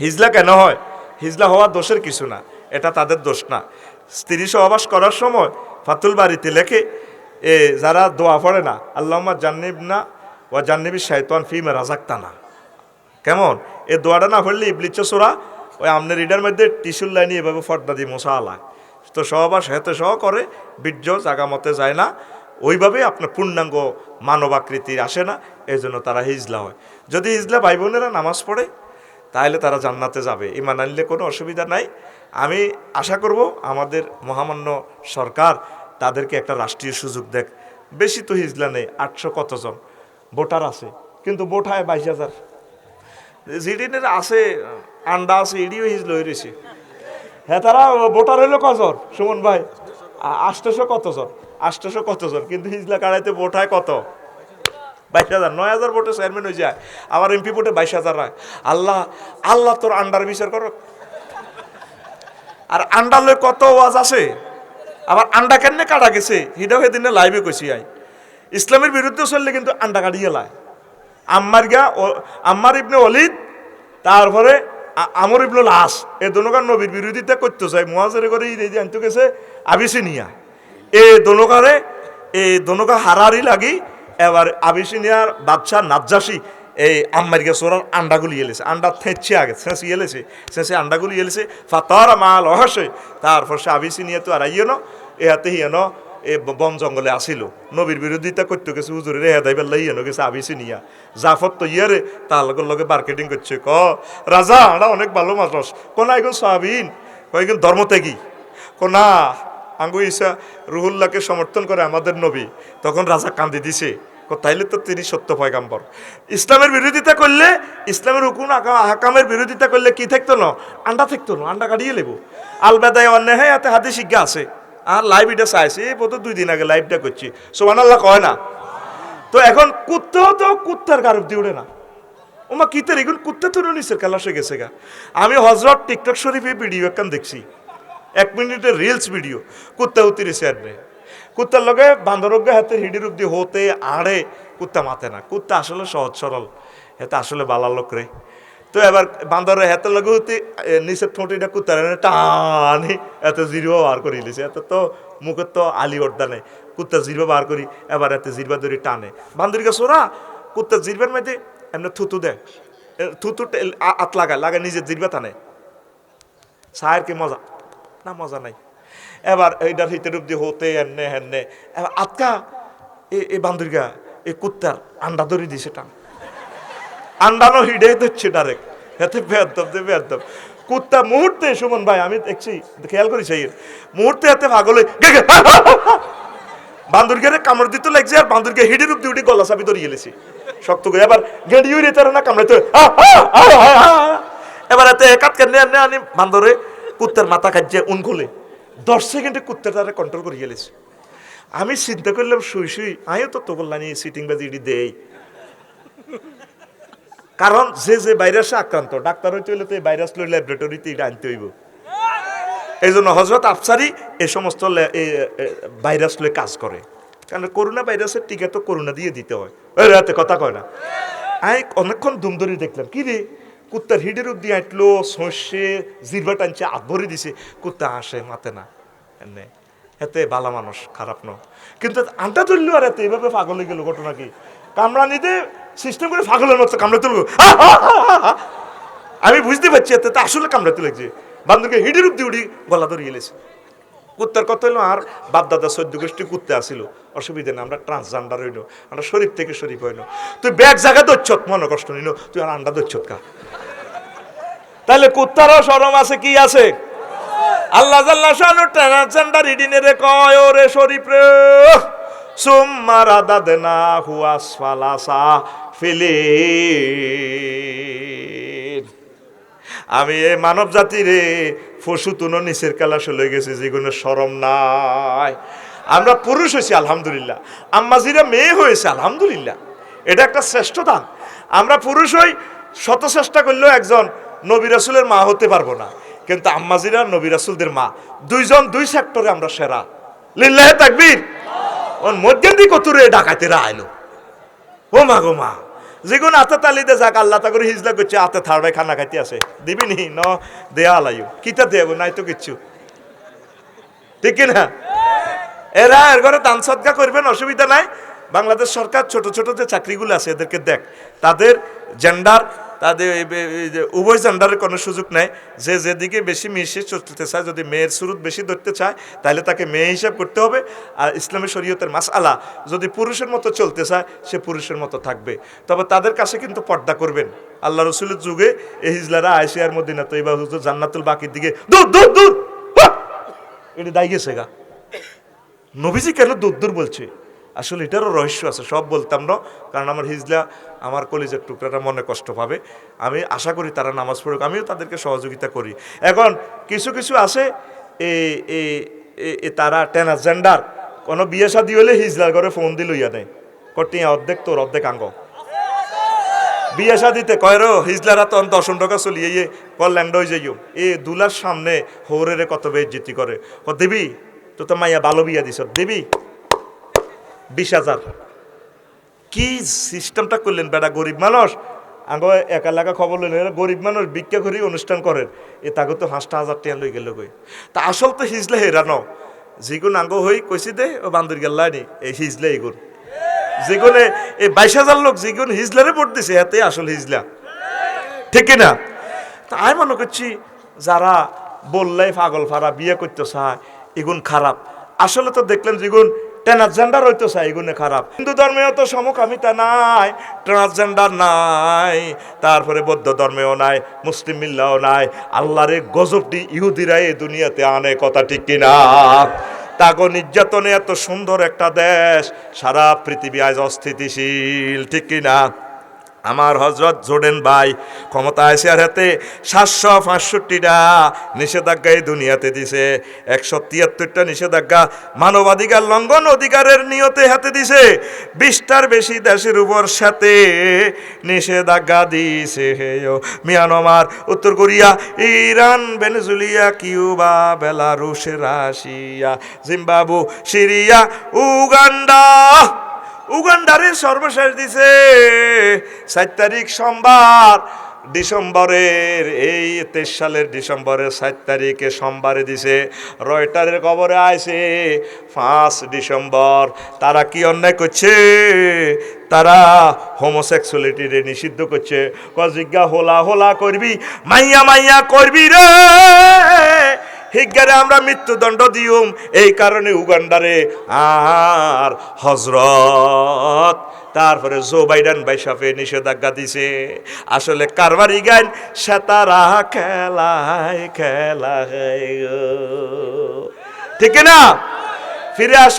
হিজলা কেন হয়? হিজলা হওয়া দোষের কিছু না, এটা তাদের দোষ না। স্ত্রী সহবাস করার সময় ফাতুল বাড়িতে লেখে, এ, যারা দোয়া পড়ে না আল্লাহমা জান্নিব না ও জান্নিবি শায়তান ফিমে রাজাক্তানা কেমন? এ দোয়াটা না পড়লে ইবলিচ্ছ সোরা ওই আমনের রিডার মধ্যে টিসুর লাইনে এভাবে ফর্দা দিয়ে মশা আলায়। তো সহবাস হেতে সহ করে, বীর্য জাগা মতে যায় না ওইভাবে আপনার পূর্ণাঙ্গ মানবাকৃতির আসে না এই জন্য তারা হিজলা হয়। যদি হিজলা ভাই বোনেরা নামাজ পড়ে তাহলে তারা জান্নাতে যাবে। ইমান আনলে কোনো অসুবিধা নাই। আমি আশা করব আমাদের মহামান্য সরকার তাদেরকে একটা রাষ্ট্রীয় সুযোগ দেখ। বেশি তো হিজলা নেই, আটশো কতজন ভোটার আছে, কিন্তু ভোট হয় বাইশ হাজার। জিডিনের আছে, আন্ডা আছে, ইডিও হিজল হয়ে রয়েছে। হ্যাঁ তারা ভোটার হইল কজন? সুমন ভাই আষ্টশো কতজন আষ্টশো কতজন কিন্তু হিজলা কাড়াইতে ভোট হয় কত? বাইশ হাজার, নয় হাজার ভোটে চেয়ারম্যান হয়ে যায়, আবার এমপি ভোটে বাইশ হাজার হয় আল্লাহ আল্লাহ তোর আন্ডার বিচার করো। আর আন্ডার লই কত ওয়াজ আছে আবার আন্ডা কেন কাটা গেছে? হিডাও সেদিনে লাইভে কইছি আই। ইসলামের বিরুদ্ধে চললে কিন্তু আন্ডা কাটিয়ে লাই আম্মার গা আম্মার ইবনে অলিদ তারপরে আমর ইবনুল আস এ দোনোকার নবীর বিরোধিতা করতে চাই মহাজরে করে যে আনতে গেছে, আবিসিনিয়া। এ দোনোকারে এ দোনোকা হারারি লাগি এবার আবিসিনিয়ার বাদশাহ নাজ্জাসি এই আম্মার গা সোরার আন্ডাগুলি এলেছে আন্ডা থেঁচছে আগে শেষ ইয়েলেছে শেষে আন্ডাগুলি এলেছে ফাতার মাল অহসে, তারপর সে আবিসিনিয়া তো আর আইয়েন এ হাতে হিয়েন এ বন জঙ্গলে আসিল। নবীর বিরোধিতা করতে গেছে হুজুরের রেহা দাইবার লাইয়েন গেছে আবিসি নিয়া। জাফর তো ইয়ারে, তার লগে লগে মার্কেটিং করছে, ক, রাজা, আড়া অনেক ভালো মানুষ, কোনা এখন সাহাবিন কয়েকজন ধর্মত্যাগী, কোনা আঙ্গু ইসা রুহুল্লাহকে সমর্থন করে আমাদের নবী, তখন রাজা কান্দি দিছে। তাইলে তো তিনি সত্য পয়গাম্বর। ইসলামের বিরোধিতা করলে, ইসলামের আকা- হাকামের বিরোধিতা করলে কি থাকতো না? আন্ডা থাকতো না, আন্ডা কাটিয়ে লেবো। আলবেদায় অন্যায় এতে হাতে শিক্ষা আছে। আর লাইভ এটা চাইছি, এই বোধ দুই দিন আগে লাইভটা করছি। সোমান আল্লাহ কয় না? তো এখন কুত্তেও তো কুত্তার গারব দিয়ে উঠে না। ওমা কিতের এগুন? কুত্তে তো নিচের কালাসে গেছে গা। আমি হজরত টিকটক শরীফে ভিডিও একখান দেখছি। এক মিনিটের রিলস ভিডিও কুত্তা উতিরে আর নেই কুত্তার লগে বান্দরজ্ঞ হাতে হিডির অব্দি হতে আড়ে কুত্তা মাতে না। কুত্তা আসলে সহজ সরল এতে আসলে বালা লোক রে। তো এবার বান্দরের হাতের লগে হতে নিচের ঠোঁটিটা কুত্তার টানি এত জিরো বার করে দিয়েছে এত তো মুখের তো আলি অর্দা নেই। কুত্তা জিরবা বার করি এবার এতে জিরবা ধরে টানে। বান্দরিকা সোরা কুত্তা জিরবার মধ্যে এমনি থুতু দেয়। এ, থুতু আত লাগায় লাগায় নিজের জিরবা টানে সায়ের কি মজা না মজা নাই। এবার এইটার হিতে রূপ দিয়ে হতে এনে হেনে এবার আতকা এ বান্দরিকা এ কুত্তার আন্ডা ধরে দিছে টান। আন্ডানো হিডে দিচ্ছে ডাইরেক্ট এতে বেদব দে বেদব কুত্তা মুহূর্তে, সুমন ভাই, আমি দেখছি, খেয়াল করি সেই। মুহূর্তে এতে পাগল হয়ে। বান্দরকে কামড় দিতে লাগছে আর বান্দরকে হিডে রূপ দিয়ে উঠে গলা চাবি ধরে গেলেছি শক্ত করে এবার গেড়িও রে তারা না কামড়াইতে। এবার এতে একাত কেন আনি বান্দরে। কুত্তার মাথা খাচ্ছে উন খুলে। দশ সেকেন্ডে কুত্তার তারা কন্ট্রোল করে গেলেছে আমি চিন্তা করলাম, শুই শুই আমিও তো তো বললাম সিটিং বাজি দেই। কারণ যে যে ভাইরাসে আক্রান্ত, ডাক্তার হইতে হইলে তো এই ভাইরাস লই ল্যাবরেটরিতে এটা আনতে হইব। এই জন্য হজরত আফসারি এই সমস্ত ভাইরাস লই কাজ করে। কারণ করোনা ভাইরাসের টিকা তো করোনা দিয়ে দিতে হয়। রাতে কথা কয় না। আমি অনেকক্ষণ দুম দেখলাম, কি রে? কুত্তার হিডের অব্দি আঁটলো সর্ষে জিরবা টানছে হাত দিছে। কুত্তা আসে, মাতে না। এনে, এতে বালা মানুষ, খারাপ ন। কিন্তু আনটা তুললো আর এতে এইভাবে পাগল হয়ে গেল ঘটনা কি? কামড়া নিতে সিস্টেম করে পাগলের মতো কামড়ে তুলবো আমি বুঝতে পারছি এতে আসলে কামড়াতে লাগছে। বান্ধবকে হিডির উপ দিয়ে উড়ি গলা ধরে গেলেছে কুত্তার কথা হলো আর বাপদাদা সদ্য গোষ্ঠী কুত্তে আসিল। অসুবিধা নেই, আমরা ট্রান্সজেন্ডার হইল। আমরা শরীর থেকে শরীফ হইল। তুই ব্যাগ জায়গা দচ্ছত মনে কষ্ট নিল। তুই আর আন্ডা দচ্ছত কা? তাহলে কুত্তারও সরম আছে, কি আছে? আল্লাহ জাল্লা শানু ট্রান্সজেন্ডার ইডিনে রে কয়, ওরে শরীফ রে সুম্মা রাদাদনা হুয়াস ফালাসা ফিলিন। আমি এই মানব জাতিরে পশু তুনো নিচের কালাস লই গেছে, যেগুলো সরম নাই। আমরা পুরুষ হয়েছি, আলহামদুলিল্লাহ। আম্মাজিরা মেয়ে হয়েছে, আলহামদুলিল্লাহ। এটা একটা শ্রেষ্ঠ দান আমরা পুরুষ হই, শত চেষ্টা করলেও একজন নবী রাসুলের মা হতে পারব না। কিন্তু আম্মাজিরা নবী রাসুলদের মা। দুইজন দুই সেক্টরে আমরা সেরা। লিল্লাহে তাকবীর। ওর মধ্যে দিয়ে কত রে ডাকাতেরা আইলো। ও মা গো মা। যেগুন হাতে তালি দে যাক, আল্লাহ তা হিজলা করছে হাতে থাড়বাই খানা খাইতে আছে দিবি নি? ন, দেয়া আলাইও কিতা দেব নাই তো কিচ্ছু। ঠিক না? এরা এর ঘরে দান সৎকা করবেন, অসুবিধা নাই। বাংলাদেশ সরকার ছোট ছোট যে চাকরিগুলো আছে, এদেরকে দেখ। তাদের জেন্ডার তাদের উভয় জেন্ডারের কোনো সুযোগ নেই। যে যেদিকে বেশি মিশে চলতে চায়, যদি মেয়ের সুরুত বেশি ধরতে চায়, তাহলে তাকে মেয়ে হিসাব করতে হবে। আর ইসলামী শরীয়তের মাস আলা যদি পুরুষের মতো চলতে চায়, সে পুরুষের মতো থাকবে। তবে তাদের কাছে কিন্তু পর্দা করবেন। আল্লাহ রসুলের যুগে এই হিজলারা আয়সিয়ার মদিনা তো এবার জান্নাতুল বাকির দিকে, দূর দূর দূর! এটা দায় গেছে গা। নবীজি কেন দূর দূর বলছে? আসলে এটারও রহস্য আছে, সব বলতাম না, কারণ আমার হিজলা, আমার কলেজের টুকরাটা মনে কষ্ট পাবে। আমি আশা করি তারা নামাজ পড়ুক, আমিও তাদেরকে সহযোগিতা করি। এখন কিছু কিছু আছে, এ এ, এ- এ তারা ট্রান্সজেন্ডার কোনো বিয়ে শাদি হলে হিজলার ঘরে ফোন দিল ইয়া নেই কটিয়া অর্ধেক তোর, অর্ধেক আঙ্গ। বিয়ে শাদিতে কয়রো হিজলারা তখন দর্শন টাকা চলিয়ে কল ল্যান্ড হয়ে যাইও। এ দুলার সামনে হৌরেরে কত বেজ্জিতি করে। ও দেবী তো তো মাইয়া ভালো বিয়া দিছ। দেবী বিশ হাজার কি সিস্টেমটা করলেন বেটা গরিব মানুষ? আঙ্গ এক এলাকা খবর লইলেন গরিব মানুষ ভিক্ষা করি অনুষ্ঠান করেন। এ তাকে তো পাঁচটা হাজার টাকা লই গেল গই তা আসল তো হিজলে হেরানো। যেগুন আঙ্গ হই কইছি দে, ও বান্দর গেল্লানি এই হিজলে এগুন যেগুনে এই বাইশ হাজার লোক যেগুন হিজলারে ভোট দিছে এতে আসল হিজলা। ঠিক না তা আমি মনে করছি যারা বললাই পাগল ফারা বিয়ে করতে চায়, এগুন খারাপ। আসলে তো দেখলেন যেগুন ট্রান্সজেন্ডার হইতো এগুনে খারাপ। হিন্দু ধর্মে তো সমকামিতা নাই ট্রান্সজেন্ডার নাই, তারপরে বৌদ্ধ ধর্মেও নাই, মুসলিম মিল্লাও নাই। আল্লাহরে গজবটি ইহুদিরা এই দুনিয়াতে আনে কথা ঠিক কিনা? তাগো নির্যাতনে এত সুন্দর একটা দেশ, সারা পৃথিবী আজ অস্থিতিশীল, ঠিক কিনা? আমার হজরত জোডেন ভাই ক্ষমতা আর হাতে সাতশো পাঁচষট্টিটা নিষেধাজ্ঞা এই দুনিয়াতে দিছে। একশো তিয়াত্তরটা নিষেধাজ্ঞা মানবাধিকার লঙ্ঘন অধিকারের নিয়তে হাতে দিছে। বিশটার বেশি দেশের উপর সাথে নিষেধাজ্ঞা দিছে। মিয়ানমার, উত্তর Korea, Iran Venezuela Cuba, Belarus, Russia, Zimbabwe, Syria, Uganda উগান্ডারে সর্বশেষ দিছে। সাত তারিখ সোমবার, ডিসেম্বরের, এই তেইশ সালের ডিসেম্বরের সাত তারিখে সোমবারে দিছে। রয়টারের খবরে আইছে, পাঁচ ডিসেম্বর, তারা কি অন্যায় করছে? তারা হোমোসেক্সুয়ালিটিরে নিষিদ্ধ করছে। কজিজ্ঞা হোলা হোলা করবি, মাইয়া মাইয়া করবি রে। হিজ্ঞারে আমরা মৃত্যুদণ্ড দিউম। এই কারণে উগান্ডারে আর হজরত তারপরে জো বাইডেন বাইসাফে নিষেধাজ্ঞা দিছে। আসলে কারবারি গান সেতারা খেলায় খেলায় ঠিক না ফিরে আসো।